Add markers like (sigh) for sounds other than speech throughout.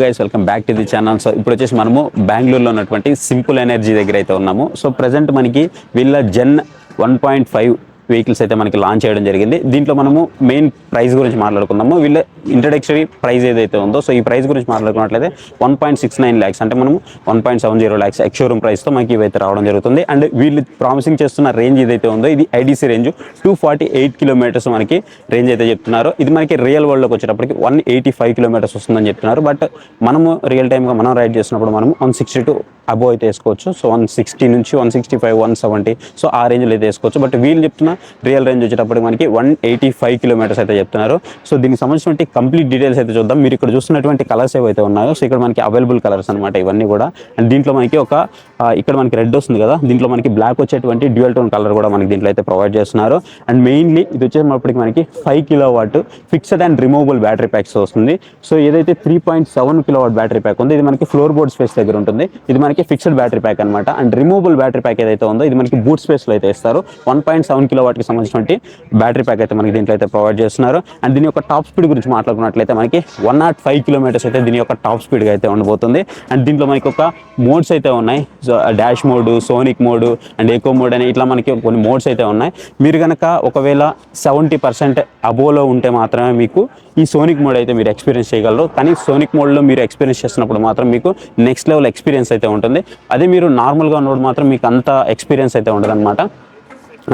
Guys welcome back to the channel so ఇప్పుడు వచ్చేసి మనము బెంగళూరులో ఉన్నటువంటి సింపుల్ ఎనర్జీ దగ్గర అయితే ఉన్నాము. సో ప్రజెంట్ మనకి వీళ్ళ gen one point five vehicles అయితే మనకి లాంచ్ చేయడం జరిగింది. దీంట్లో మనము మెయిన్ ప్రైస్ గురించి మాట్లాడుకుందాము. వీళ్ళ ఇంట్రడక్షరీ ప్రైస్ ఏదైతే ఉందో సో ఈ ప్రైస్ గురించి మాట్లాడుకున్నట్లయితే one point six nine lakhs అంటే మనము one point seven zero lakhs ex showroom ప్రైస్తో మనకి ఇవైతే రావడం జరుగుతుంది. అండ్ వీళ్ళు ప్రామిసింగ్ చేస్తున్న రేంజ్ ఏదైతే ఉందో ఇది IDC range two forty eight kilometres మనకి రేంజ్ అయితే చెప్తున్నారు. ఇది మనకి రియల్ వరల్డ్లోకి వచ్చేటప్పటికి వన్ ఎయిటీ ఫైవ్ కిలోమీటర్స్ వస్తుందని చెప్తున్నారు. బట్ మనము రియల్ టైమ్గా మనం రైడ్ చేసినప్పుడు మనం వన్ సిక్స్టీ టూ అబోవ్ అయితే వేసుకోవచ్చు. సో వన్ సిక్స్టీ నుంచి one sixty five one seventy so ఆ రేంజ్లో అయితే వేసుకోవచ్చు. బట్ వీళ్ళు చెప్తున్న రియల్ రేంజ్ వచ్చేటప్పటికి మనకి వన్ ఎయిటీ ఫైవ్ కిలోమీటర్స్ అయితే చెప్తున్నారు. సో దీనికి సంబంధించినటువంటి కంప్లీట్ డీటెయిల్స్ అయితే చూద్దాం. మీరు ఇక్కడ చూస్తున్నటువంటి కలర్స్ ఏవైతే ఉన్నాయో సో ఇక్కడ మనకి అవైలబుల్ కలర్స్ అనమాట ఇవన్నీ కూడా. అండ్ దీంట్లో మనకి ఒక ఇక్కడ మనకి రెడ్ వస్తుంది కదా దీంట్లో మనకి బ్లాక్ వచ్చేటువంటి డ్యూయల్ టోన్ కలర్ కూడా మనకి దీంట్లో అయితే ప్రొవైడ్ చేస్తున్నారు. అండ్ మెయిన్లీ ఇది వచ్చేటప్పటికి మనకి five kilo watt fixed and removable battery packs వస్తుంది. సో ఏదైతే three point seven kilo watt battery pack ఉంది ఇది మనకి ఫ్లోర్ బోర్డ్ స్పేస్ దగ్గర ఉంటుంది. ఇది మనకి ఫిక్స్డ్ బ్యాటరీ ప్యాక్ అనమాట అండ్ రిమూవబుల్ బ్యాటరీ ప్యాక్ ఏదైతే ఉందో ఇది మనకి బూట్ స్పేస్లో అయితే ఇస్తారు. వన్ పాయింట్ సెవెన్ కిలో వాటికి సంబంధించినటువంటి బ్యాటరీ ప్యాక్ అయితే మనకి దీంట్లో అయితే ప్రొవైడ్ చేస్తున్నారు. అండ్ దీని యొక్క టాప్ స్పీడ్ గురించి మాట్లాడుకున్నట్లయితే మనకి వన్ నాట్ ఫైవ్ కిలోమీటర్స్ అయితే దీని యొక్క టాప్ స్పీడ్గా అయితే ఉండబోతుంది. అండ్ దీంట్లో మనకి ఒక మోడ్స్ అయితే ఉన్నాయి. Dash mode sonic mode and eco mode అని ఇట్లా మనకి కొన్ని మోడ్స్ అయితే ఉన్నాయి. మీరు కనుక ఒకవేళ సెవెంటీ పర్సెంట్ అబోలో ఉంటే మాత్రమే మీకు ఈ సోనిక్ మోడ్ అయితే మీరు ఎక్స్పీరియన్స్ చేయగలరు. కానీ సోనిక్ మోడ్లో మీరు ఎక్స్పీరియన్స్ చేసినప్పుడు మాత్రం మీకు నెక్స్ట్ లెవెల్ ఎక్స్పీరియన్స్ అయితే ఉంటుంది. అదే మీరు నార్మల్గా ఉన్నప్పుడు మాత్రం మీకు అంత ఎక్స్పీరియన్స్ అయితే ఉండదు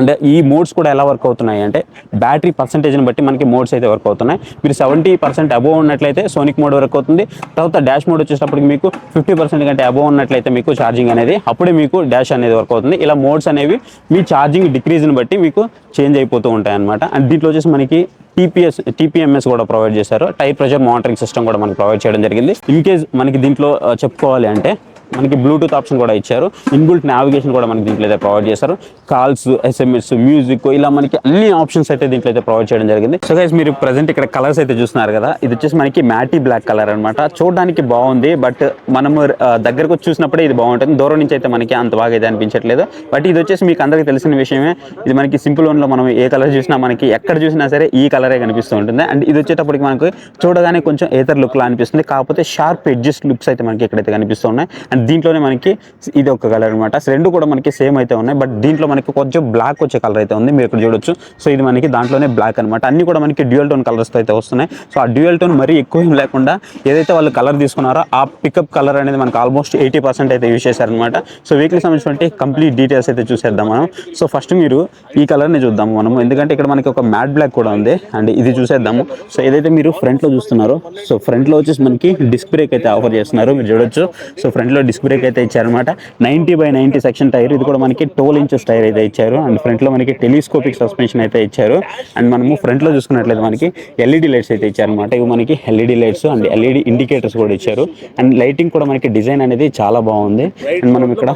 అంటే ఈ మోడ్స్ కూడా ఎలా వర్క్ అవుతున్నాయి అంటే బ్యాటరీ పర్సంటేజ్ని బట్టి మనకి మోడ్స్ అయితే వర్క్ అవుతున్నాయి. మీరు సెవెంటీ పర్సెంట్ అబోవ్ ఉన్నట్లయితే సోనిక్ మోడ్ వర్క్ అవుతుంది. తర్వాత డాష్ మోడ్ వచ్చేటప్పటికి మీకు ఫిఫ్టీ పర్సెంట్ కంటే అబోవ్ ఉన్నట్లయితే మీకు ఛార్జింగ్ అనేది అప్పుడే మీకు డాష్ అనేది వర్క్ అవుతుంది. ఇలా మోడ్స్ అనేవి మీ ఛార్జింగ్ డిక్రీజ్ని బట్టి మీకు చేంజ్ అయిపోతూ ఉంటాయి అనమాట అండ్ దీంట్లో వచ్చేసి మనకి టీపీఎస్ టీపీఎంఎస్ కూడా ప్రొవైడ్ చేశారు. టైర్ ప్రెషర్ మానిటరింగ్ సిస్టమ్ కూడా మనకి ప్రొవైడ్ చేయడం జరిగింది. ఇన్ కేస్ మనకి దీంట్లో చెప్పుకోవాలి అంటే మనకి బ్లూటూత్ ఆప్షన్ కూడా ఇచ్చారు. ఇన్బుల్ట్ నావిగేషన్ కూడా మనకి దీంట్లో అయితే ప్రొవైడ్ చేశారు. కాల్స్ ఎస్ఎంఎస్ మ్యూజిక్ ఇలా మనకి అన్ని ఆప్షన్స్ అయితే దీంట్లో అయితే ప్రొవైడ్ చేయడం జరిగింది. సో గైస్ మీరు ప్రజెంట్ ఇక్కడ కలర్స్ అయితే చూస్తున్నారు కదా. ఇది వచ్చేసి మనకి మ్యాటీ బ్లాక్ కలర్ అనమాట చూడడానికి బాగుంది బట్ మనము దగ్గరకు వచ్చి చూసినప్పుడే ఇది బాగుంటుంది. దూరం నుంచి అయితే మనకి అంత బాగా అయితే అనిపించట్లేదు. బట్ ఇది వచ్చేసి మీకు అందరికీ తెలిసిన విషయమే. ఇది మనకి సింపుల్ ఓన్లో మనం ఏ కలర్ చూసినా మనకి ఎక్కడ చూసినా సరే ఈ కలరే కనిపిస్తూ ఉంటుంది. అండ్ ఇది వచ్చేటప్పటికి మనకు చూడగానే కొంచెం ఏతర్ లుక్లా అనిపిస్తుంది. కాకపోతే షార్ప్ ఎడ్జెస్ట్ లుక్స్ అయితే మనకి ఇక్కడైతే కనిపిస్తూ ఉన్నాయి. అండ్ దీంట్లోనే మనకి ఇది ఒక కలర్ అనమాట రెండు కూడా మనకి సేమ్ అయితే ఉన్నాయి. బట్ దీంట్లో మనకి కొంచెం బ్లాక్ వచ్చే కలర్ అయితే ఉంది. మీరు ఇక్కడ చూడొచ్చు. సో ఇది మనకి దాంట్లోనే బ్లాక్ అనమాట అన్ని కూడా మనకి డ్యూయల్ టోన్ కలర్స్ అయితే వస్తున్నాయి. సో ఆ డ్యూయల్ టోన్ మరీ ఎక్కువ ఏం లేకుండా ఏదైతే వాళ్ళు కలర్ తీసుకున్నారో ఆ పికప్ కలర్ అనేది మనకి ఆల్మోస్ట్ ఎయిటీ పర్సెంట్ అయితే యూజ్ చేశారనమాట సో వీక్లీ సంబంధించినటువంటి కంప్లీట్ డీటెయిల్స్ అయితే చూసేద్దాం మనం. సో ఫస్ట్ మీరు ఈ కలర్ని చూద్దాము మనము ఎందుకంటే ఇక్కడ మనకి ఒక మ్యాట్ బ్లాక్ కూడా ఉంది. అండ్ ఇది చూసేద్దాము. సో ఏదైతే మీరు ఫ్రంట్లో చూస్తున్నారో సో ఫ్రంట్లో వచ్చేసి మనకి డిస్క్ బ్రేక్ అయితే ఆఫర్ చేస్తున్నారు. మీరు చూడొచ్చు. సో ఫ్రంట్లో డిస్క్ బ్రేక్ అయితే ఇచ్చారనమాట ninety by ninety section tyre. ఇది కూడా మనకి టోల్ ఇంచెస్ టైర్ అయితే ఇచ్చారు. అండ్ ఫ్రంట్లో మనకి టెలిస్కోపిక్ సస్పెన్షన్ అయితే ఇచ్చారు. అండ్ మనము ఫ్రంట్లో చూసుకున్నట్లయితే మనకి ఎల్ఈడి లైట్స్ అయితే ఇచ్చారనమాట ఇవి మనకి LED lights and LED indicators కూడా ఇచ్చారు. అండ్ లైటింగ్ కూడా మనకి డిజైన్ అనేది చాలా బాగుంది. అండ్ మనం ఇక్కడ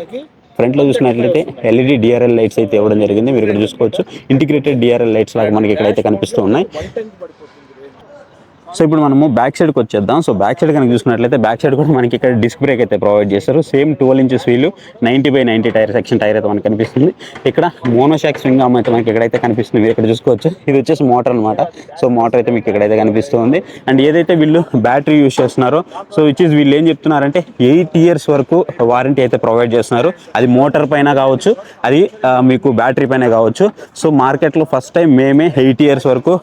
ఫ్రంట్లో చూసినట్లయితే ఎల్ఈడి డిఆర్ఎల్ లైట్స్ అయితే ఇవ్వడం జరిగింది. మీరు ఇక్కడ చూసుకోవచ్చు. ఇంటిగ్రేటెడ్ డిఆర్ఎల్ లైట్స్ లాగా మనకి ఇక్కడైతే కనిపిస్తూ ఉన్నాయి. సో ఇప్పుడు మనము బ్యాక్ సైడ్కి వచ్చేద్దాం. సో బ్యాక్ సైడ్ కనుక చూసుకున్నట్లయితే బ్యాక్ సైడ్ కూడా మనకి ఇక్కడ డిస్క్ బ్రేక్ అయితే ప్రొవైడ్ చేస్తారు same twelve inches wheel ninety by ninety tyre section tyre అయితే మనకి కనిపిస్తుంది. ఇక్కడ మోనోషాక్ స్వింగ్ అమ్మ అయితే మనకి ఇక్కడైతే కనిపిస్తుంది. మీరు ఇక్కడ చూసుకోవచ్చు. ఇది వచ్చేసి మోటార్ అనమాట సో మోటార్ అయితే మీకు ఇక్కడైతే కనిపిస్తుంది. అండ్ ఏదైతే వీళ్ళు బ్యాటరీ యూస్ చేస్తున్నారో సో విచ్ ఇస్ వీళ్ళు ఏం చెప్తున్నారంటే ఎయిట్ ఇయర్స్ వరకు వారంటీ అయితే ప్రొవైడ్ చేస్తున్నారు. అది మోటార్ పైన కావచ్చు అది మీకు బ్యాటరీ పైన కావచ్చు. సో మార్కెట్లో ఫస్ట్ టైం మేమే ఎయిట్ ఇయర్స్ వరకు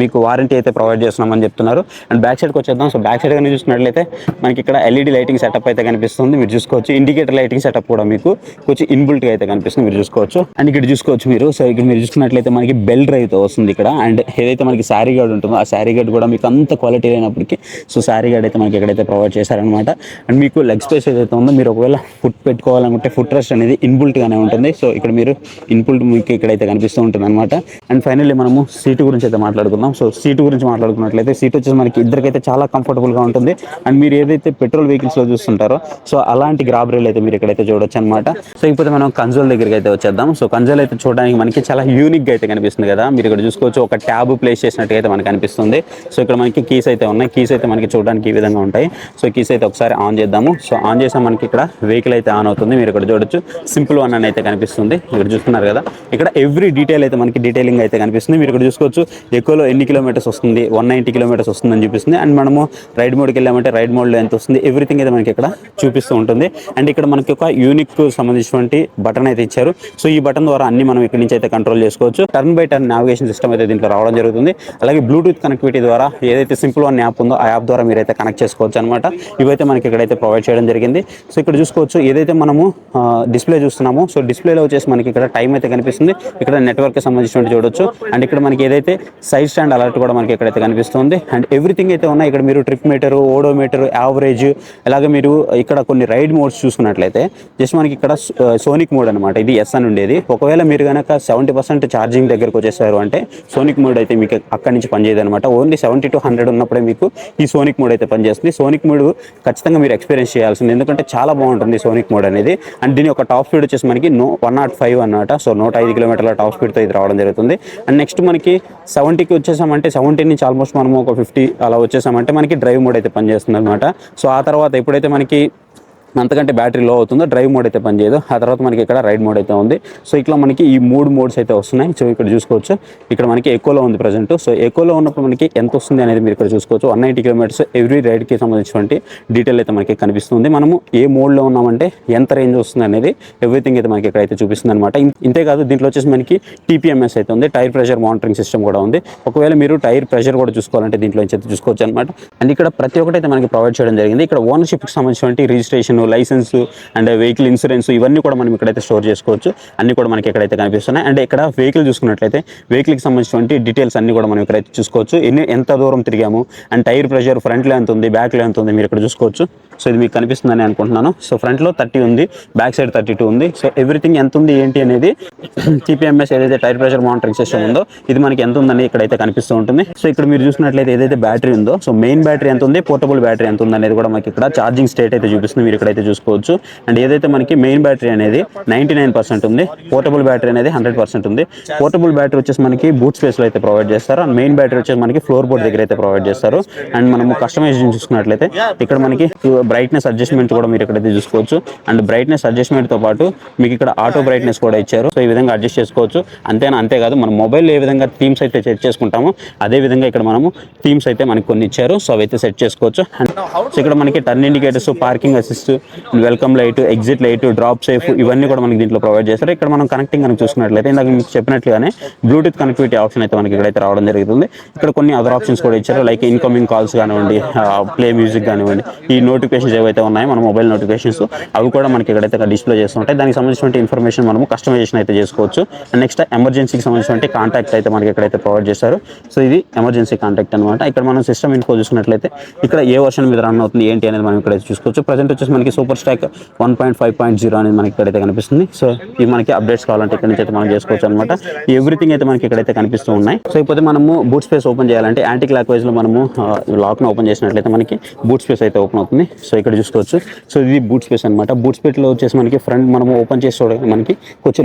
మీకు వారంటీ అయితే ప్రొవైడ్ చేస్తున్నామని చెప్పి చెప్తున్నారు. అండ్ బ్యాక్ సైడ్కి వచ్చేద్దాం. సో బ్యాక్ సైడ్ కానీ చూసినట్లయితే మనకి ఇక్కడ ఎల్ఈడి లైటింగ్ సెటప్ అయితే కనిపిస్తుంది. మీరు చూసుకోవచ్చు. ఇండికేటర్ లైటింగ్ సెటప్ కూడా మీకు కొంచెం ఇన్బుల్ట్గా అయితే కనిపిస్తుంది. మీరు చూసుకోవచ్చు. అండ్ ఇక్కడ చూసుకోవచ్చు మీరు. సో ఇక్కడ మీరు చూసుకున్నట్లయితే మనకి బెల్ డ్రైవ్ అయితే వస్తుంది ఇక్కడ. అండ్ ఏదైతే మనకి శారీ గార్డ్ ఉంటుందో ఆ శారీ గార్డ్ కూడా మీకు అంత క్వాలిటీ అయినప్పటికీ సో శారీ గార్డ్ అయితే మనకి ఎక్కడైతే ప్రొవైడ్ చేశారనమాట అండ్ మీకు లెగ్ స్పేస్ ఏదైతే ఉందో మీరు ఒకవేళ ఫుట్ పెట్టుకోవాలనుకుంటే ఫుట్ రెస్ట్ అనేది ఇన్బుల్ట్ గానే ఉంటుంది. సో ఇక్కడ మీరు ఇన్బుల్ట్ మీకు ఇక్కడైతే కనిపిస్తూ ఉంటుంది అనమాట అండ్ ఫైనల్లీ మనము సీటు గురించి అయితే మాట్లాడుకుందాం. సో సీటు గురించి మాట్లాడుకున్నట్లయితే సీట్ వచ్చేసి మనకి ఇద్దరికైతే చాలా కంఫర్టబుల్గా గా ఉంటుంది. అండ్ మీరు ఏదైతే పెట్రోల్ వెహికల్స్లో చూస్తుంటారో సో అలాంటి గ్రాబరీలు అయితే మీరు ఇక్కడైతే చూడొచ్చు అనమాట సో ఇకపోతే మనం కన్సోల్ దగ్గరికి అయితే వచ్చేద్దాం. సో కన్సోల్ అయితే చూడడానికి మనకి చాలా యూనిక్గా అయితే కనిపిస్తుంది కదా. మీరు ఇక్కడ చూసుకోవచ్చు ఒక ట్యాబ్ ప్లేస్ చేసినట్టుగా అయితే మనకి అనిపిస్తుంది. సో ఇక్కడ మనకి కీస్ అయితే ఉన్నాయి. కీస్ అయితే మనకి చూడడానికి ఈ విధంగా ఉంటాయి. సో కీస్ అయితే ఒకసారి ఆన్ చేద్దాము. సో ఆన్ చేసాం మనకి ఇక్కడ వెహికల్ అయితే ఆన్ అవుతుంది. మీరు ఇక్కడ చూడొచ్చు. సింపుల్ వన్ అని అయితే కనిపిస్తుంది. ఇక్కడ చూస్తున్నారు కదా. ఇక్కడ ఎవ్రీ డీటెయిల్ అయితే మనకి డీటెయిలింగ్ అయితే కనిపిస్తుంది. మీరు ఇక్కడ చూసుకోవచ్చు ఎక్కువలో ఎన్ని కిలోమీటర్స్ వస్తుంది? వన్ నైంటీ కిలోమీటర్స్ కిలోమీటర్స్ వస్తుందని చూపిస్తుంది. అండ్ మనము రైడ్ మోడ్కి వెళ్ళామంటే రైడ్ మోడ్లో ఎంత వస్తుంది. ఎవ్రీథింగ్ అయితే మనకి ఇక్కడ చూపిస్తూ ఉంటుంది. అండ్ ఇక్కడ మనకి ఒక యూనిక్ సంబంధించినటువంటి బటన్ అయితే ఇచ్చారు. సో ఈ బటన్ ద్వారా అన్ని మనం ఇక్కడ నుంచి అయితే కంట్రోల్ చేసుకోవచ్చు. Turn by turn navigation system అయితే దీంట్లో రావడం జరుగుతుంది. అలాగే బ్లూటూత్ కనెక్టివిటీ ద్వారా ఏదైతే సింపుల్ వన్ యాప్ ఉందో ఆ యాప్ ద్వారా మీరైతే కనెక్ట్ చేసుకోవచ్చు అనమాట ఇవైతే మనకి ఇక్కడైతే ప్రొవైడ్ చేయడం జరిగింది. సో ఇక్కడ చూసుకోవచ్చు ఏదైతే మనము డిస్ప్లే చూస్తున్నామో సో డిస్ప్లేలో వచ్చేసి మనకి ఇక్కడ టైం అయితే కనిపిస్తుంది. ఇక్కడ నెట్వర్క్ సంబంధించినట్టు చూడొచ్చు. అండ్ ఇక్కడ మనకి ఏదైతే సైడ్ స్టాండ్ అలర్ట్ కూడా మనకి ఇక్కడైతే కనిపిస్తుంది. అండ్ ఎవ్రీథింగ్ అయితే ఉన్నాయి. ఇక్కడ మీరు ట్రిప్ మీటర్ ఓడోమీటర్ యావరేజ్ అలాగే మీరు ఇక్కడ కొన్ని రైడ్ మోడ్స్ చూసుకున్నట్లయితే జస్ట్ మనకి ఇక్కడ సోనిక్ మోడ్ అనమాట ఇది ఎస్ అని ఉండేది. ఒకవేళ మీరు కనుక సెవెంటీ పర్సెంట్ ఛార్జింగ్ దగ్గరకు వచ్చేసారు అంటే సోనిక్ మోడ్ అయితే మీకు అక్కడి నుంచి పనిచేయదు అనమాట ఓన్లీ సెవెంటీ టు హండ్రెడ్ ఉన్నప్పుడే మీకు ఈ సోనిక్ మోడ్ అయితే పనిచేస్తుంది. సోనిక్ మోడ్ ఖచ్చితంగా మీరు ఎక్స్పీరియన్స్ చేయాల్సింది. ఎందుకంటే చాలా బాగుంటుంది సోనిక్ మోడ్ అనేది. అండ్ దీని యొక్క టాప్ స్పీడ్ వచ్చేసి మనకి నో వన్ నాట్ ఫైవ్ అనమాట సో నూట ఐదు కిలోమీటర్ల టాప్ స్పీడ్తో ఇది రావడం జరుగుతుంది. అండ్ నెక్స్ట్ మనకి సెవెంటీకి వచ్చేసామంటే సెవెంటీ నుంచి ఆల్మోస్ట్ మనము ఒక ఫిఫ్టీ అలా వచ్చేసామంటే మనకి డ్రైవ్ మోడ్ అయితే పనిచేస్తుంది అనమాట సో ఆ తర్వాత ఎప్పుడైతే మనకి అంతకంటే బ్యాటరీ లో అవుతుందో డ్రైవ్ మోడ్ అయితే పనిచేయదు. ఆ తర్వాత మనకి ఇక్కడ రైడ్ మోడ్ అయితే ఉంది. సో ఇట్లా మనకి ఈ మూడు మోడ్స్ అయితే వస్తున్నాయి. సో ఇక్కడ చూసుకోవచ్చు. ఇక్కడ మనకి ఎక్కువలో ఉంది ప్రజెంట్. సో ఎక్కువలో ఉన్నప్పుడు మనకి ఎంత వస్తుంది అనేది మీరు ఇక్కడ చూసుకోవచ్చు. వన్ నైంటీ కిలోమీటర్స్ ఎవ్రీ రైడ్కి సంబంధించినటువంటి డీటెయిల్ అయితే మనకి కనిపిస్తుంది. మనము ఏ మోడ్లో ఉన్నామంటే ఎంత రేంజ్ వస్తుంది అనేది ఎవ్రీథింగ్ అయితే మనకి ఇక్కడైతే చూపిస్తుంది అనమాట ఇంతేకాదు దీంట్లో వచ్చేసి మనకి టీపీఎంఎస్ అయితే ఉంది. టైర్ ప్రెషర్ మానిటరింగ్ సిస్టమ్ కూడా ఉంది. ఒకవేళ మీరు టైర్ ప్రెషర్ కూడా చూసుకోవాలంటే దీంట్లో నుంచి అయితే చూసుకోవచ్చు అనమాట అండ్ ఇక్కడ ప్రతి ఒక్కటి అయితే మనకి ప్రొవైడ్ చేయడం జరిగింది. ఇక్కడ ఓనర్షిప్కి సంబంధించినటువంటి registration licence and vehicle insurance ఇవన్నీ కూడా మనం ఇక్కడైతే స్టోర్ చేసుకోవచ్చు. అన్ని కూడా మనకి ఇక్కడైతే కనిపిస్తున్నాయి. అండ్ ఇక్కడ వెహికల్ చూసుకున్నట్లయితే వెహికల్కి సంబంధించినటువంటి డీటెయిల్స్ అన్ని కూడా మనం ఇక్కడైతే చూసుకోవచ్చు. ఎన్ని ఎంత దూరం తిరిగాము? అండ్ టైర్ ప్రెషర్ ఫ్రంట్లో ఎంత ఉంది బ్యాక్లో ఎంత ఉంది మీరు ఇక్కడ చూసుకోవచ్చు. సో ఇది మీకు కనిపిస్తుందని అనుకుంటున్నాను. సో ఫ్రంట్లో థర్టీ ఉంది బ్యాక్ సైడ్ థర్టీ టూ ఉంది. సో ఎవ్రీథింగ్ ఎంత ఉంది ఏంటి అనేది (clears throat) టీపీఎంఎస్ ఏదైతే టైర్ ప్రెషర్ మానిటరింగ్ సిస్టమ్ ఉందో ఇది మనకి ఎంత ఉందని ఇక్కడైతే కనిపిస్తూ ఉంటుంది. సో ఇక్కడ మీరు చూసినట్లయితే ఏదైతే బ్యాటరీ ఉందో సో మెయిన్ బ్యాటరీ ఎంత ఉంది పోర్టబుల్ బ్యాటరీ ఎంత ఉంది అనేది కూడా మనకి ఇక్కడ ఛార్జింగ్ స్టేట్ అయితే చూపిస్తుంది. మీరు ఇక్కడైతే చూసుకోవచ్చు. అండ్ ఏదైతే మనకి మెయిన్ బ్యాటరీ అనేది నైంటీ నైన్ పర్సెంట్ ఉంది పోర్టబుల్ బ్యాటరీ అనేది హండ్రెడ్ పర్సెంట్ ఉంది. పోర్టబుల్ బ్యాటరీ వచ్చేసి మనకి బూట్ స్పేస్లో అయితే ప్రొవైడ్ చేస్తారు. అండ్ మెయిన్ బ్యాటరీ వచ్చేసి మనకి ఫ్లోర్ బోర్డ్ దగ్గర అయితే ప్రొవైడ్ చేస్తారు. అండ్ మనము కస్టమైజేషన్ చూసుకున్నట్లయితే ఇక్కడ మనకి బ్రైట్నెస్ అడ్జస్ట్మెంట్ కూడా మీరు ఇక్కడైతే చూసుకోవచ్చు. అండ్ బ్రైట్నెస్ అడ్జస్ట్మెంట్తో పాటు మీకు ఇక్కడ ఆటో బ్రైట్నెస్ కూడా ఇచ్చారు. సో ఈ విధంగా అడ్జస్ట్ చేసుకోవచ్చు. అంతేనా? అంతేకాదు మన మొబైల్ ఏ విధంగా థీమ్స్ అయితే సెట్ చేసుకుంటామో అదే విధంగా ఇక్కడ మనము థీమ్స్ అయితే మనకి కొన్ని ఇచ్చారు. సో అవైతే సెట్ చేసుకోవచ్చు. అండ్ సో ఇక్కడ మనకి turn indicators parking assist welcome light exit light drop safe ఇవన్నీ కూడా మనకి దీంట్లో ప్రొవైడ్ చేస్తారు ఇక్కడ మనం కనెక్టింగ్ కనుక చూసుకున్నట్లయితే ఇందాక మీకు చెప్పినట్లుగానే బ్లూటూత్ కనెక్టివిటీ ఆప్షన్ అయితే మనకి ఇక్కడైతే రావడం జరుగుతుంది. ఇక్కడ కొన్ని అదర్ ఆప్షన్స్ కూడా ఇచ్చారు. లైక్ ఇన్కమింగ్ కాల్స్ కానివ్వండి uh, ప్లే మ్యూజిక్ కానివ్వండి ఈ నోటిఫికేషన్స్ ఏవైతే ఉన్నాయో మన మొబైల్ నోటిఫికేషన్స్ అవి కూడా మనకి ఇక్కడైతే డిస్ప్లే చేస్తుంటాయి దానికి సంబంధించిన ఇన్ఫర్మేషన్ మనము కస్టమైజేషన్ అయితే చేసుకోవచ్చు. నెక్స్ట్ ఎమర్జెన్సీకి సంబంధించిన కాంటాక్ట్ అయితే మనకి ఇక్కడైతే ప్రొవైడ్ చేస్తారు సో ఇది ఎమర్జెన్సీ కాంటాక్ట్ అనమాట ఇక్కడ మనం సిస్టమ్ ఇన్ఫో చూసుకున్నట్లయితే ఇక్కడ ఏ వర్షన్ మీద రన్ అవుతుంది ఏంటి అనేది మనం ఇక్కడైతే చూసుకోవచ్చు. ప్రజెంట్ వచ్చేసి మనకి super stock one point five point zero అనేది మనకి ఇక్కడైతే కనిపిస్తుంది. సో ఇవి మనకి అప్డేట్స్ కావాలంటే ఇక్కడ నుంచి అయితే మనం చేసుకోవచ్చు అనమాట ఎవ్రీథింగ్ అయితే మనకి ఇక్కడైతే కనిపిస్తూ ఉన్నాయి. సో ఇప్పుడు మనము బూట్ స్పేస్ ఓపెన్ చేయాలంటే యాంటీ క్లాక్ వైజ్లో మనము లాక్ను ఓపెన్ చేసినట్లయితే మనకి బూట్ స్పేస్ అయితే ఓపెన్ అవుతుంది. సో ఇక్కడ చూసుకోవచ్చు. సో ఇది బూట్ స్పేస్ అనమాట బూట్ స్పేస్లో వచ్చేసి మనకి ఫ్రంట్ మనం ఓపెన్ చేసి చూడగానే మనకి కొంచెం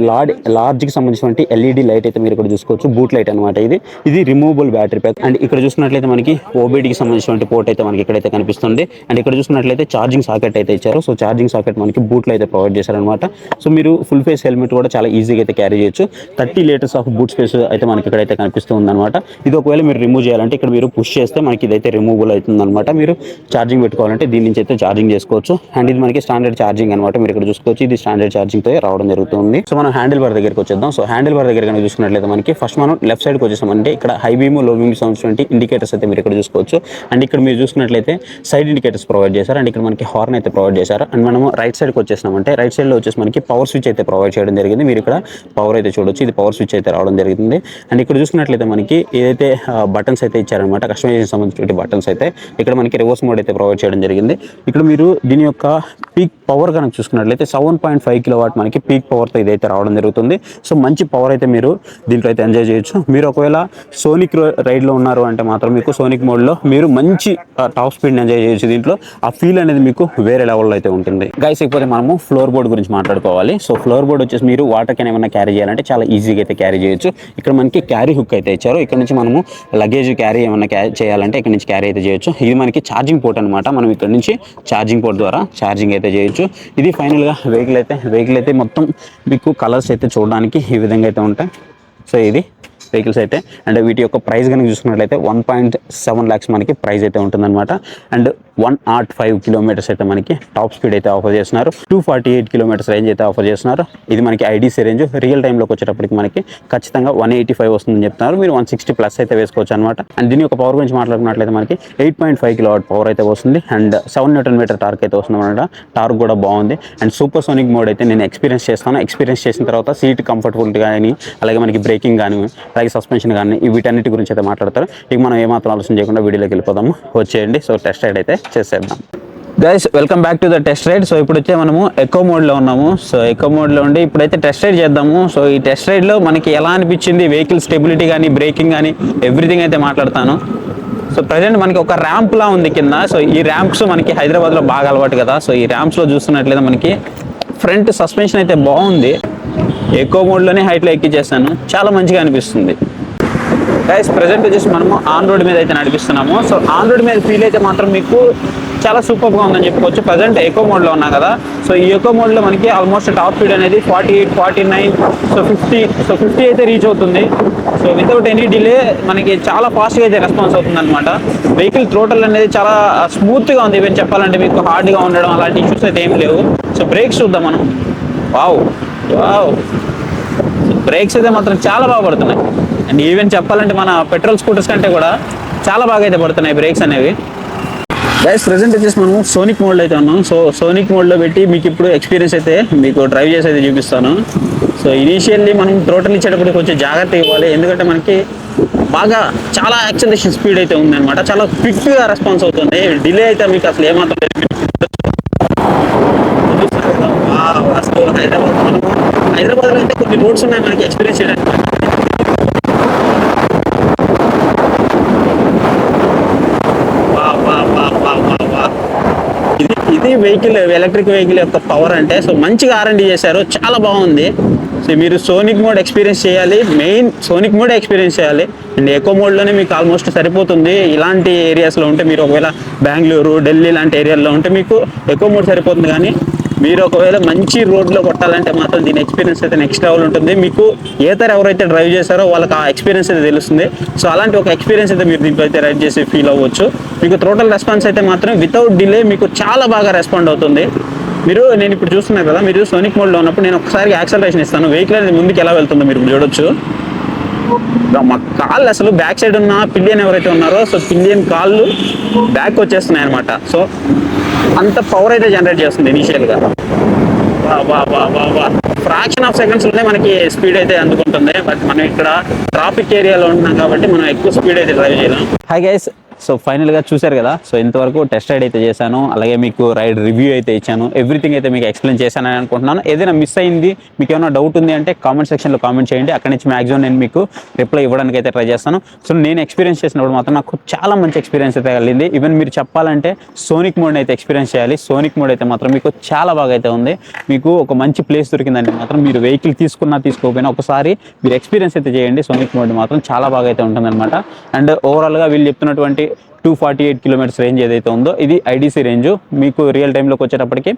లార్జ్కి సంబంధించినటువంటి ఎల్ఈడి లైట్ అయితే మీరు ఇక్కడ చూసుకోవచ్చు. బూట్ లైట్ అనమాట ఇది. ఇది రిమూవబుల్ బ్యాటరీ ప్యాక్ అండ్ ఇక్కడ చూసినట్లయితే మనకి ఓబీడీకి సంబంధించినటువంటి పోర్ట్ అయితే మనకి ఇక్కడైతే కనిపిస్తుంది. అండ్ ఇక్కడ చూసినట్లయితే ఛార్జింగ్ సాకెట్ అయితే ఇచ్చారు. సో ఛార్జింగ్ సాకెట్ మనకి బూట్లో అయితే ప్రొవైడ్ చేశారనమాట సో మీరు ఫుల్ ఫేస్ హెల్మెట్ కూడా చాలా ఈజీగా అయితే క్యారీ చేయొచ్చు. Thirty litres of boot space అయితే మనకి ఇక్కడైతే కనిపిస్తూ ఉందన్నమాట ఇది ఒకవేళ మీరు రిమూవ్ చేయాలంటే ఇక్కడ మీరు పుష్ చేస్తే మనకి ఇదైతే రిమూవబుల్ అవుతుంది అనమాట మీరు ఛార్జింగ్ పెట్టుకోవాలంటే దీని నుంచి అయితే ఛార్జింగ్ చేసుకోవచ్చు. అండ్ ఇది మనకి స్టాండర్డ్ ఛార్జింగ్ అనమాట మీరు ఇక్కడ చూసుకోవచ్చు. ఇది స్టాండర్డ్ ఛార్జింగ్తో రావడం జరుగుతుంది. సో మనం హ్యాండిల్ బార్ దగ్గరికి వచ్చేద్దాం. సో హ్యాండిల్ బార్ దగ్గర కనుక చూసుకున్నట్లయితే మనకి ఫస్ట్ మనం లెఫ్ట్ సైడ్కి వచ్చేసామంటే ఇక్కడ హై బీమ్లో బీమ్ సంబంధించిన ఇండికేటర్స్ అయితే మీరు ఇక్కడ చూసుకోవచ్చు. అండ్ ఇక్కడ మీరు చూసుకున్నట్లయితే సైడ్ ఇండికేటర్స్ ప్రొవైడ్ చేశారు. అండ్ ఇక్కడ మనకి హార్న్ అయితే ప్రొవైడ్ చేశారు. అండ్ మనము రైట్ సైడ్కి వచ్చేసినామంటే రైట్ సైడ్లో వచ్చేసి మనకి పవర్ స్విచ్ అయితే ప్రొవైడ్ చేయడం జరిగింది. మీరు ఇక్కడ పవర్ అయితే చూడొచ్చు. ఇది పవర్ స్విచ్ అయితే రావడం జరిగింది. అండ్ ఇక్కడ చూసుకున్నట్లయితే మనకి ఏదైతే బటన్స్ అయితే ఇచ్చారనమాట కస్టమైజేషన్ సంబంధించిన బటన్స్ అయితే ఇక్కడ మనకి రివర్స్ మోడ్ అయితే ప్రొవైడ్ చేయడం జరిగింది. ఇక్కడ మీరు దీని యొక్క పీక్ పవర్ కనుక చూసుకున్నట్లయితే seven point five kilo watt మనకి పీక్ పవర్తో ఇదైతే రావడం జరుగుతుంది. సో మంచి పవర్ అయితే మీరు దీంట్లో అయితే ఎంజాయ్ చేయొచ్చు. మీరు ఒకవేళ సోనిక్ రైడ్లో ఉన్నారు అంటే మాత్రం మీకు సోనిక్ మోడ్లో మీరు మంచి టాప్ స్పీడ్ ఎంజాయ్ చేయొచ్చు దీంట్లో. ఆ ఫీల్ అనేది మీకు వేరే లెవెల్లో అయితే ఉంటుంది. గైస్ ఇకపోతే మనము ఫ్లోర్ బోర్డ్ గురించి మాట్లాడుకోవాలి. సో ఫ్లోర్ బోర్డ్ వచ్చేసి మీరు వాటర్ కెన్ ఏమైనా క్యారీ చేయాలంటే చాలా ఈజీగా అయితే క్యారీ చేయొచ్చు. ఇక్కడ మనకి క్యారీ హుక్ అయితే ఇచ్చారు. ఇక్కడ నుంచి మనము లగేజ్ క్యారీ ఏమైనా క్యారీ చేయాలంటే ఇక్కడ నుంచి క్యారీ అయితే చేయొచ్చు. ఇది మనకి ఛార్జింగ్ పోర్ట్ అనమాట మనం ఇక్కడ నుంచి ఛార్జింగ్ పోర్ట్ ద్వారా ఛార్జింగ్ అయితే చేయొచ్చు. ఇది ఫైనల్గా వెహికల్ అయితే వెహికల్ అయితే మొత్తం మీకు కలర్స్ అయితే చూడడానికి ఈ విధంగా అయితే ఉంటాయి. సో ఇది వెహికల్స్ అయితే అండ్ వీటి యొక్క ప్రైస్ కనుక చూసుకున్నట్లయితే వన్ పాయింట్ సెవెన్ ల్యాక్స్ మనకి ప్రైస్ అయితే ఉంటుందన్నమాట. And one nought five kilometres అయితే మనకి టాప్ స్పీడ్ అయితే ఆఫర్ చేస్తున్నారు. Two forty eight kilometres range అయితే ఆఫర్ చేస్తున్నారు. ఇది మనకి ఐడీసీ రేంజ్ రియల్ టైంలోకి వచ్చేటప్పటికి మనకి ఖచ్చితంగా వన్ ఎయిటీ ఫైవ్ వస్తుందని చెప్తున్నారు. మీరు వన్ సిక్స్టీ ప్లస్ అయితే వేసుకోవచ్చు అనమాట అండ్ దీని యొక్క పవర్ గురించి మాట్లాడుకున్నట్లయితే మనకి eight point five kilo power అయితే వస్తుంది. And seven newton metre torque అయితే వస్తుంది అనమాట టార్క్ కూడా బాగుంది. అండ్ సూపర్ సోనిక్ మోడ్ అయితే నేను ఎక్స్పీరియన్స్ చేస్తాను. ఎక్స్పీరియన్స్ చేసిన తర్వాత సీట్ కంఫర్టబుల్ కానీ అలాగే మనకి బ్రేకింగ్ కానీ అలాగే సస్పెన్షన్ కానీ వీటన్నిటి గురించి అయితే మాట్లాడతారు. ఇక మనం ఏమాత్రం ఆలోచన చేయకుండా వీడియోలోకి వెళ్ళిపోదాము. వచ్చేయండి. సో టెస్ట్ రైడ్ అయితే చేసేద్దాం. Guys welcome back to the test ride so ఇప్పుడు వచ్చే మనము ఎకో మోడ్లో ఉన్నాము. సో ఎకో మోడ్లో ఉండి ఇప్పుడైతే టెస్ట్ రైడ్ చేద్దాము. సో ఈ టెస్ట్ రైడ్లో మనకి ఎలా అనిపించింది? వెహికల్ స్టెబిలిటీ కానీ బ్రేకింగ్ కానీ ఎవ్రీథింగ్ అయితే మాట్లాడతాను. సో ప్రజెంట్ మనకి ఒక ర్యాంప్లా ఉంది కింద. సో ఈ ర్యాంప్స్ మనకి హైదరాబాద్లో బాగా అలవాటు కదా. సో ఈ ర్యాంప్స్లో చూస్తున్నట్లయితే మనకి ఫ్రంట్ సస్పెన్షన్ అయితే బాగుంది. ఎక్కువ మోడ్లోనే హైట్లో ఎక్కిచ్చేస్తాను. చాలా మంచిగా అనిపిస్తుంది. గైస్ ప్రజెంట్ వచ్చేసి మనము ఆన్ రోడ్ మీద అయితే నడిపిస్తున్నాము. సో ఆన్ రోడ్ మీద ఫీల్ అయితే మాత్రం మీకు చాలా సూపర్గా ఉందని చెప్పుకోవచ్చు. ప్రజెంట్ ఎకో మోడ్లో ఉన్నా కదా. సో ఈ ఎకో మోడ్లో మనకి ఆల్మోస్ట్ టాప్ స్పీడ్ అనేది forty eight forty nine so fifty so fifty అయితే రీచ్ అవుతుంది. సో వితౌట్ ఎనీ డిలే మనకి చాలా ఫాస్ట్గా అయితే రెస్పాన్స్ అవుతుంది అనమాట వెహికల్ థ్రోటల్ అనేది చాలా స్మూత్గా ఉంది. ఈవెన్ చెప్పాలంటే మీకు హార్డ్గా ఉండడం అలాంటి ఇష్యూస్ అయితే ఏం లేవు. సో బ్రేక్స్ చూద్దాం మనం. Wow wow. బ్రేక్స్ అయితే మాత్రం చాలా బాగా పడుతున్నాయి. అండ్ ఈవెన్ చెప్పాలంటే మన పెట్రోల్ స్కూటర్స్ కంటే కూడా చాలా బాగా అయితే పడుతున్నాయి బ్రేక్స్ అనేవి. గైస్ ప్రజెంట్ వచ్చేసి మనం సోనిక్ మోడ్లో అయితే ఉన్నాం. సో సోనిక్ మోడ్లో పెట్టి మీకు ఇప్పుడు ఎక్స్పీరియన్స్ అయితే మీకు డ్రైవ్ చేసి అయితే చూపిస్తాను. సో ఇనీషియల్లీ మనం టోటల్ ఇచ్చేటప్పుడు కొంచెం జాగ్రత్త ఇవ్వాలి. ఎందుకంటే మనకి బాగా చాలా యాక్సిలేషన్ స్పీడ్ అయితే ఉంది చాలా క్విక్గా రెస్పాన్స్ అవుతుంది. డిలే అయితే మీకు అసలు ఏమాత్రం లేదు. అసలు హైదరాబాద్ అయితే కొన్ని రోడ్స్ ఉన్నాయి మనకి ఎక్స్పీరియన్స్ చేయడానికి. వా, ఇది ఇది వెహికల్ ఎలక్ట్రిక్ వెహికల్ యొక్క పవర్ అంటే సో మంచిగా ఆర్ఎండి చేశారు చాలా బాగుంది. సో మీరు సోనిక్ మోడ్ ఎక్స్పీరియన్స్ చేయాలి మెయిన్ సోనిక్ మోడ్ ఎక్స్పీరియన్స్ చేయాలి. అండ్ ఎకో మోడ్లోనే మీకు ఆల్మోస్ట్ సరిపోతుంది. ఇలాంటి ఏరియాస్లో ఉంటే మీరు ఒకవేళ బెంగళూరు ఢిల్లీ లాంటి ఏరియాల్లో ఉంటే మీకు ఎకో మోడ్ సరిపోతుంది. కానీ మీరు ఒకవేళ మంచి రోడ్లో కొట్టాలంటే మాత్రం దీని ఎక్స్పీరియన్స్ అయితే నెక్స్ట్ లెవెల్ ఉంటుంది. మీకు ఏతర ఎవరైతే డ్రైవ్ చేశారో వాళ్ళకి ఆ ఎక్స్పీరియన్స్ అయితే తెలుస్తుంది. సో అలాంటి ఒక ఎక్స్పీరియన్స్ అయితే మీరు దీంట్లో అయితే రైడ్ చేసి ఫీల్ అవ్వచ్చు. మీకు టోటల్ రెస్పాన్స్ అయితే మాత్రం వితౌట్ డిలే మీకు చాలా బాగా రెస్పాండ్ అవుతుంది. మీరు నేను ఇప్పుడు చూస్తున్నారు కదా మీరు సోనిక్ మోడ్లో ఉన్నప్పుడు నేను ఒకసారి యాక్సలరేషన్ ఇస్తాను. వెహికల్ అనేది ముందుకు ఎలా వెళ్తుందో మీరు చూడొచ్చు. మా కాళ్ళు అసలు బ్యాక్ సైడ్ ఉన్న పిల్లియన్ ఎవరైతే ఉన్నారో సో పిల్లియన్ కాళ్ళు బ్యాక్ వచ్చేస్తున్నాయి అనమాట సో అంత పవర్ అయితే జనరేట్ చేస్తుంది ఇనీషియల్గా వా ఫ్రాక్షన్ ఆఫ్ సెకండ్స్లోనే మనకి స్పీడ్ అయితే అందుకుంటుంది. బట్ మనం ఇక్కడ ట్రాఫిక్ ఏరియాలో ఉంటున్నాం కాబట్టి మనం ఎక్కువ స్పీడ్ అయితే డ్రైవ్ చేయలేం. హై గైస్ సో ఫైనల్గా చూశారు కదా సో ఇంతవరకు టెస్ట్ రైడ్ అయితే చేశాను అలాగే మీకు రైడ్ రివ్యూ అయితే ఇచ్చాను ఎవ్రీథింగ్ అయితే మీకు ఎక్స్ప్లెయిన్ చేశానని అనుకుంటున్నాను. ఏదైనా మిస్ అయింది మీకు ఏమైనా డౌట్ ఉంది అంటే కామెంట్ సెక్షన్లో కామెంట్ చేయండి అక్కడి నుంచి మ్యాక్సిమం నేను మీకు రిప్లై ఇవ్వడానికి అయితే ట్రై చేస్తాను. సో నేను ఎక్స్పీరియన్స్ చేసినప్పుడు మాత్రం నాకు చాలా మంచి ఎక్స్పీరియన్స్ అయితే కలిగింది. ఈవెన్ మీరు చెప్పాలంటే సోనిక్ మోడ్ అయితే ఎక్స్పీరియన్స్ చేయాలి. సోనిక్ మోడ్ అయితే మాత్రం మీకు చాలా బాగా అయితే ఉంది. మీకు ఒక మంచి ప్లేస్ దొరికిందంటే మాత్రం మీరు వెహికల్ తీసుకున్నా తీసుకోకపోయినా ఒకసారి మీరు ఎక్స్పీరియన్స్ అయితే చేయండి. సోనిక్ మోడ్ మాత్రం చాలా బాగా అయితే ఉంటుందన్నమాట. అండ్ ఓవరాల్గా వీళ్ళు చెప్తున్నటువంటి two forty eight kilometres range ఏదైతే ఉందో ఇది ఐడీసీ రేంజ్ మీకు రియల్ టైంలోకి వచ్చేటప్పటికి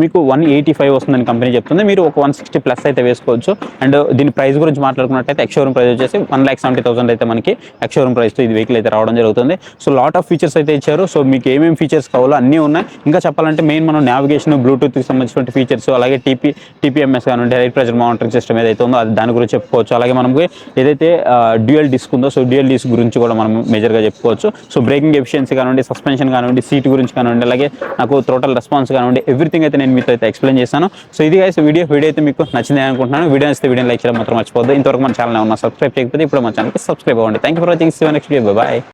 మీకు వన్ ఎయిటీ ఫైవ్ వస్తుందని కంపెనీ చెప్తుంది. మీరు ఒక వన్ సిక్స్టీ ప్లస్ అయితే వేసుకోవచ్చు. అండ్ దీని ప్రైస్ గురించి మాట్లాడుకున్నట్టయితే ఎక్స్ ప్రైస్ వచ్చేసి వన్ ల్యాక్ సెవెంటీ థౌసండ్ అయితే మనకి ఎక్స్షోరూమ్ ప్రైస్తో ఇది వెహికల్ అయితే రావడం జరుగుతుంది. సో లాట్ ఆఫ్ ఫీచర్స్ అయితే ఇచ్చారు. సో మీకు ఏమేమి ఫీచర్స్ కావాలో అన్నీ ఉన్నాయి. ఇంకా చెప్పాలంటే మెయిన్ మనం నావిగేషన్ బ్లూటూత్కి సంబంధించిన ఫీచర్స్ అలాగే టీపీ టీపీఎంఎస్ కానీ డైరెక్ట్ ప్రెజర్ మానిటరింగ్ సిస్టమ్ ఏదైతే ఉందో అది దాని గురించి చెప్పుకోవచ్చు. అలాగే మనకి ఏదైతే డ్యూయల్ డిస్క్ ఉందో సో డ్యూయల్ డిస్క్ గురించి కూడా మనం మేజర్గా చెప్పుకోవచ్చు. సో బ్రేకింగ్ ఎఫిషియన్సీ కానివ్వండి సస్పెన్షన్ కానివ్వండి సీట్ గురించి కానివ్వండి అలాగే నాకు టోటల్ రెస్పాన్స్ కానివ్వండి ఎవ్రీథింగ్ అయితే నేను మీతో అయితే ఎక్స్ప్లెయిన్ చేశాను. సో ఇది గైస్ వీడియో వీడియో అయితే మీకు నచ్చింది అనుకుంటున్నాను. వీడియో నచ్చితే వీడియో లైక్ చేయడం మాత్రం మర్చిపోద్దు ఇంతవరకు మన ఛానల్ ఏమన్నా సబ్స్క్రైబ్ చేయకపోతే ఇప్పుడు మన ఛానల్కి సబ్స్క్రైబ్ అవ్వండి. Thank you for watching next video bye